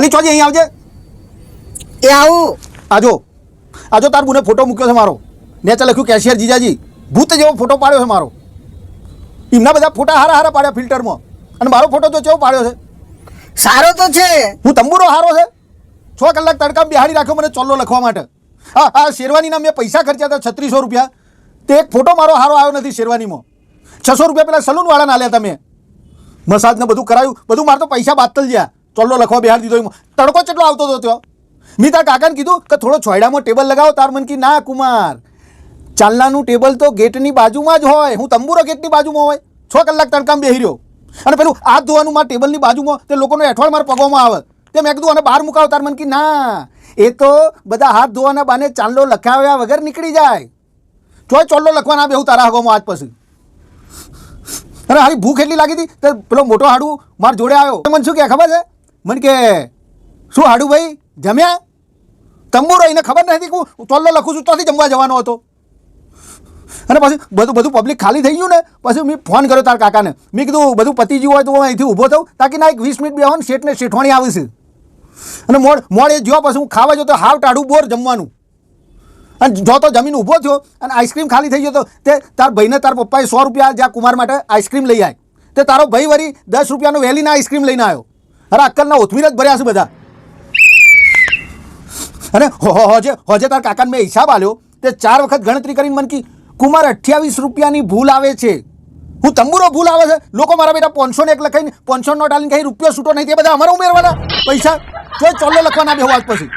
અલી ચોજી અહીં આવજે. એ આવું. આજો આજો તાર બુને ફોટો મૂક્યો છે મારો. નેચે લખ્યું કેશિયર જીજાજી ભૂત જેવો ફોટો પાડ્યો છે મારો. એમના બધા ફોટા હારા હારા પાડ્યા ફિલ્ટરમાં. અને મારો ફોટો તો કેવો પાડ્યો છે? સારો તો છે. હું તંબુરો હારો છે? છ કલાક તડકા બિહાડી રાખ્યો મને ચોલ્લો લખવા માટે. હા હા શેરવાનીના મેં પૈસા ખર્ચ્યા હતા છત્રીસો રૂપિયા. તે એક ફોટો મારો હારો આવ્યો નથી શેરવાનીમાં. છસો રૂપિયા પેલા સલૂનવાળાના આલ્યા તમે. મસાજને બધું કરાયું. બધું મારે તો પૈસા બાતલ ગયા ચોલ્લો લખવા બિહાર દીધો તડકો કેટલો આવતો હતો ત્યાં? મેં તાર કાકાને કીધું કે થોડો છોયડામાં ટેબલ લગાવો, તાર મન કી, ના કુમાર, ચાલનાનું ટેબલ તો ગેટની બાજુમાં જ હોય. હું તંબુરો ગેટની બાજુમાં હોય. છ કલાક તડકામાં બેહી રહ્યો. અને પેલું હાથ ધોવાનું મારા ટેબલની બાજુમાં, તે લોકોનો એઠવાડ મારા પગોમાં આવે. તે મેં કીધું અને બહાર મુકાવો. તાર મન કી, ના, એ તો બધા હાથ ધોવાના બાને ચાંદલો લખાવ્યા વગર નીકળી જાય. ચોય ચોલ્લો લખવા ના બેહું તારા હગોમાં આજ પછી. અરે હારી ભૂખ એટલી લાગી હતી, તો પેલો મોટો હાડું માર જોડે આવ્યો. મને શું કે, ખબર છે? મને કે, શું હાડુભાઈ જમ્યા? તંબુરો એને ખબર નથી કે હું ચોલ્લો લખું છું, ત્યાંથી જમવા જવાનો હતો. અને પછી બધું બધું પબ્લિક ખાલી થઈ ગયું ને, પછી મેં ફોન કર્યો તાર કાકાને. મેં કીધું, બધું પતી ગયું હોય તો હું અહીંથી ઊભો થઉં, તાકી ના એક વીસ મિનિટ બેહો ને શેઠને શેઠવાણી આવી છે. અને મોડ મોડ એ જ્યો પછી હું ખાવા જો તો હાવ ટાઢું બોર જમવાનું. અને જો તો જમીન ઊભો થયો, અને આઈસ્ક્રીમ ખાલી થઈ ગયો તો, તે તાર ભાઈને તાર પપ્પાએ સો રૂપિયા જ્યાં કુમાર માટે આઈસ્ક્રીમ લઈ આવે તે તારો ભાઈ વળી દસ રૂપિયાનો વેલીના આઈસ્ક્રીમ લઈને આવ્યો. અરે અક્કલના ઓથમીર જ ભર્યા છે બધા. અને હોજે હોજે તાર કાકાને મેં હિસાબ આલ્યો, તે ચાર વખત ગણતરી કરીને મને કી, કુમાર, અઠ્યાવીસ રૂપિયાની ભૂલ આવે છે. હું તંબુરો ભૂલ આવે છે. લોકો મારા બેટા પાંચસો ને એક લખાઈને પાંચસો નોટ આલીને કઈ રૂપિયો છૂટો નહીં, તે બધા અમારે ઉમેરવાના. પૈસા તો ચોલ્લો લખવાના બે આજ પછી.